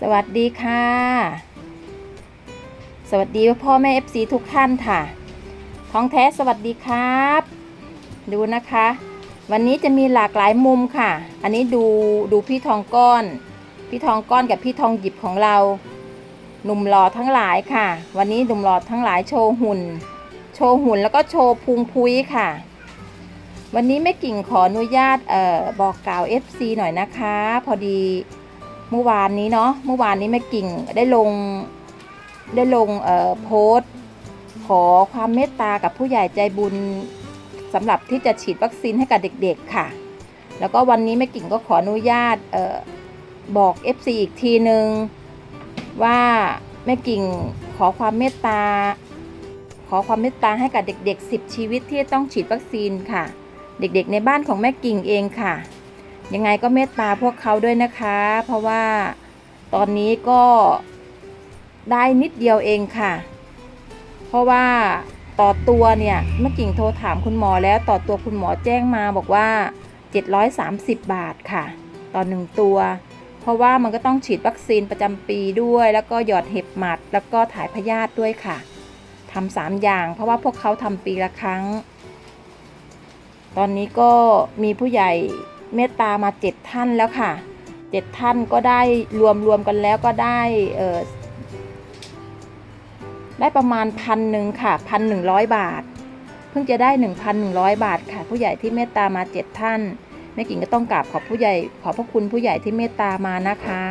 สวัสดีค่ะ สวัสดีพ่อแม่ FC ทุกท่านค่ะ ท้องแท้สวัสดีครับ ดูนะคะ วันนี้จะมีหลากหลายมุมค่ะ อันนี้ดูดูพี่ทองก้อน พี่ทองก้อนกับพี่ทองหยิบของเรา หนุ่มหล่อทั้งหลายค่ะ วันนี้หนุ่มหล่อทั้งหลายโชว์หุ่น โชว์หุ่นแล้วก็โชว์พุงพุ้ยค่ะวันนี้แม่กิ่งขออนุญาตเอ่อบอกกล่าว FC หน่อยนะคะ พอดี เมื่อวานนี้เนาะเมื่อวานนี้แม่กิ่งได้ลงได้ลงเอ่อโพสต์ขอความเมตตากับผู้ใหญ่ใจบุญสำหรับที่จะฉีดวัคซีนให้กับเด็กๆค่ะ แล้วก็วันนี้แม่กิ่งก็ขออนุญาตเออบอก FC อีกทีนึง ว่าแม่กิ่งขอความเมตตา ขอความเมตตาให้กับเด็กๆ 10 ชีวิตที่ต้องฉีดวัคซีนค่ะ เด็กๆในบ้านของแม่กิ่งเองค่ะ ยังไงก็เมตตาพวกเขาด้วยนะคะ เพราะว่าตอนนี้ก็ได้นิดเดียวเองค่ะ เพราะว่าต่อตัวเนี่ยแม่กิ่งโทรถามคุณหมอแล้วต่อตัวคุณหมอแจ้งมาบอกว่า 730 บาทค่ะ ต่อหนึ่งตัว เพราะว่ามันก็ต้องฉีดวัคซีนประจำปีด้วย แล้วก็หยอดเห็บหมัด แล้วก็ถ่ายพยาธิด้วยค่ะทำสามอย่างเพราะว่าพวกเขาทำปีละครั้ง ตอนนี้ก็มีผู้ใหญ่ เมตตามาเจ็ดท่านแล้วค่ะเจ็ดท่านก็ได้รวมรวมกันแล้วก็ได้เออได้ประมาณพันหนึ่งค่ะพันหนึ่งร้อยบาท เพิ่งจะได้หนึ่งพันหนึ่งร้อยบาทค่ะ ผู้ใหญ่ที่เมตตามาเจ็ดท่านแม่กิ่งก็ต้องกราบขอบผู้ใหญ่ขอบพระคุณผู้ใหญ่ที่เมตตามานะคะ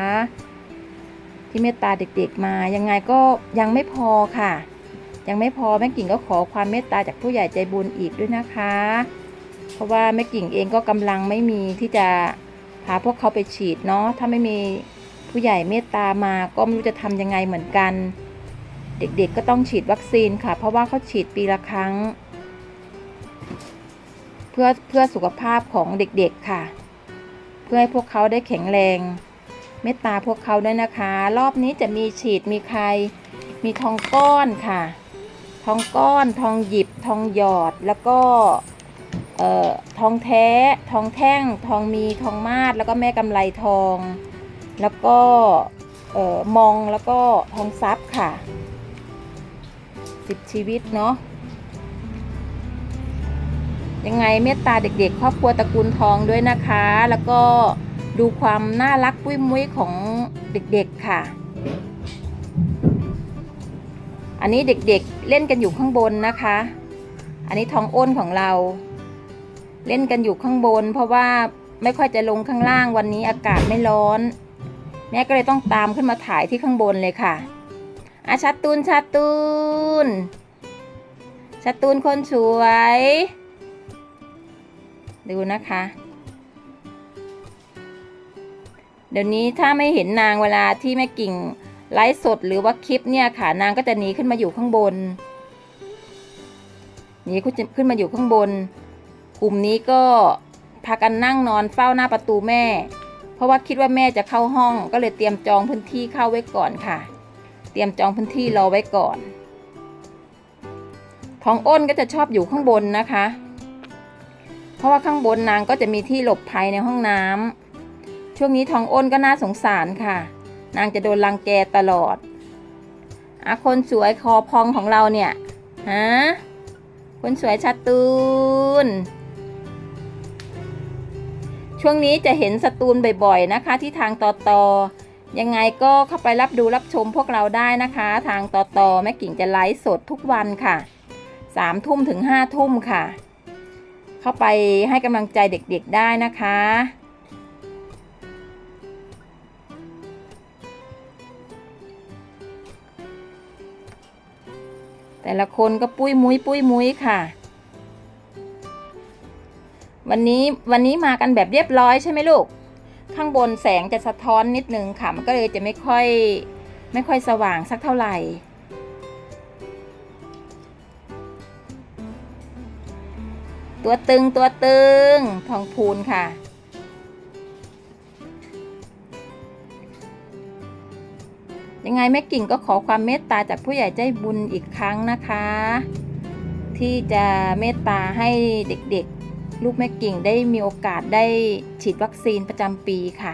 ที่เมตตาเด็กๆมายังไงก็ยังไม่พอค่ะ ยังไม่พอแม่กิ่งก็ขอความเมตตาจากผู้ใหญ่ใจบุญอีกด้วยนะคะ เพราะว่าแม่กิ่งเองก็กำลังไม่มีที่จะพาพวกเขาไปฉีดเนาะถ้าไม่มีผู้ใหญ่เมตตามาก็ไม่รู้จะทำยังไงเหมือนกัน เด็กๆก็ต้องฉีดวัคซีนค่ะ เพราะว่าเขาฉีดปีละครั้ง เพื่อเพื่อสุขภาพของเด็กๆค่ะ เพื่อให้พวกเขาได้แข็งแรง เมตตาพวกเขาด้วยนะคะ รอบนี้จะมีฉีดมีใคร มีทองก้อนค่ะ ทองก้อน ทองหยิบ ทองหยอดแล้วก็ ทองแท้ ทองแท่ง ทองมี ทองมาดแล้วก็แม่กำไรทอง แล้วก็เออมองแล้วก็ทองซับค่ะสิบชีวิตเนาะยังไงเมตตาเด็กๆ ครอบครัวตระกูลทองด้วยนะคะ แล้วก็ดูความน่ารักปุ้ยมุ้ยของเด็กๆค่ะ อันนี้เด็กๆเล่นกันอยู่ข้างบนนะคะ อันนี้ทองอ้นของเรา เล่นกันอยู่ข้างบน เพราะว่าไม่ค่อยจะลงข้างล่างวันนี้อากาศไม่ร้อน แม่ก็เลยต้องตามขึ้นมาถ่ายที่ข้างบนเลยค่ะอาชัดตูนชัดตูนชัดตูนคนสวย ดูนะคะ เดี๋ยวนี้ถ้าไม่เห็นนางเวลาที่แม่กิ่งไลฟ์สดหรือว่าคลิปเนี่ยค่ะนางก็จะหนีขึ้นมาอยู่ข้างบนหนีขึ้นมาอยู่ข้างบน ลุ่มนี้ก็พากันนั่งนอนเฝ้าหน้าประตูแม่ เพราะว่าคิดว่าแม่จะเข้าห้อง ก็เลยเตรียมจองพื้นที่เข้าไว้ก่อนค่ะ เตรียมจองพื้นที่รอไว้ก่อนทองอ้นก็จะชอบอยู่ข้างบนนะคะ เพราะว่าข้างบนนางก็จะมีที่หลบภัยในห้องน้ำช่วงนี้ทองอ้นก็น่าสงสารค่ะ นางจะโดนรังแกตลอดอะคนสวยคอพองของเราเนี่ยฮะคนสวยชัดตูน ช่วงนี้จะเห็นสตูนบ่อยๆนะคะ ที่ทางต่อตอยังไงก็เข้าไปรับดูรับชมพวกเราได้นะคะ ทางต่อตอแม่กิ่งจะไลฟ์สดทุกวันค่ะสามทุ่มถึงห้าทุ่มค่ะ เข้าไปให้กำลังใจเด็กๆได้นะคะแต่ละคนก็ปุ้ยมุ้ยปุ้ยมุ้ยค่ะ วันนี้วันนี้มากันแบบเรียบร้อยใช่ไหมลูก ข้างบนแสงจะสะท้อนนิดนึงค่ะ มันก็เลยจะไม่ค่อยไม่ค่อยสว่างสักเท่าไหร่ ตัวตึงตัวตึงทองพูนค่ะยังไงแม่กิ่งก็ขอความเมตตาจากผู้ใหญ่ใจบุญอีกครั้งนะคะ ที่จะเมตตาให้เด็กๆ ลูกแม่กิ่งได้มีโอกาสได้ฉีดวัคซีนประจำปีค่ะ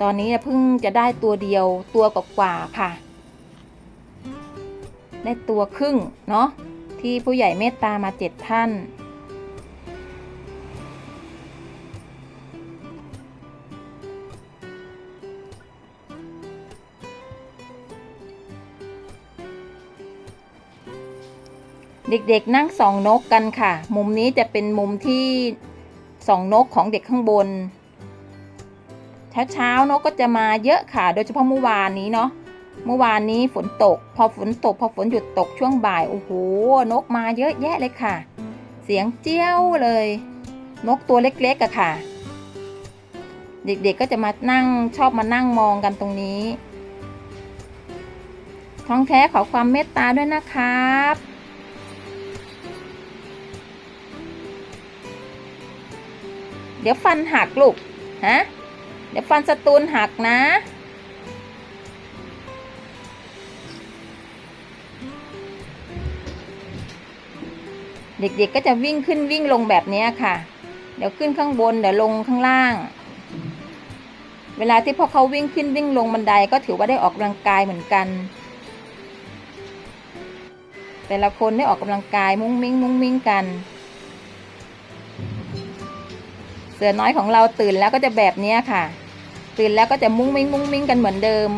ตอนนี้เพิ่งจะได้ตัวเดียวตัวกว่าๆค่ะ ได้ตัวครึ่งเนาะที่ผู้ใหญ่เมตตามาเจ็ดท่าน เด็กๆนั่งสองนกกันค่ะ มุมนี้จะเป็นมุมที่สองนกของเด็กข้างบน เช้าๆนกก็จะมาเยอะค่ะ โดยเฉพาะเมื่อวานนี้เนาะ เมื่อวานนี้ฝนตก พอฝนตก พอฝนหยุดตกช่วงบ่าย โอ้โห นกมาเยอะแยะเลยค่ะ เสียงเจี้ยวเลย นกตัวเล็กๆอะค่ะ เด็กๆก็จะมานั่งชอบมานั่งมองกันตรงนี้ ท้องแท้ขอความเมตตาด้วยนะครับ เดี๋ยวฟันหักลูกฮะเดี๋ยวฟันสตูนหักนะเด็กๆ ก็จะวิ่งขึ้นวิ่งลงแบบนี้ค่ะ เดี๋ยวขึ้นข้างบน เดี๋ยวลงข้างล่าง เวลาที่พอเขาวิ่งขึ้นวิ่งลงบันไดก็ถือว่าได้ออกกำลังกายเหมือนกัน แต่ละคนได้ออกกำลังกายมุ้งมิ้งมุ้งมิ้งกัน เสือน้อยของเราตื่นแล้วก็จะแบบนี้ค่ะ ตื่นแล้วก็จะมุ้งมิ้งมุ้งมิ้งกันเหมือนเดิม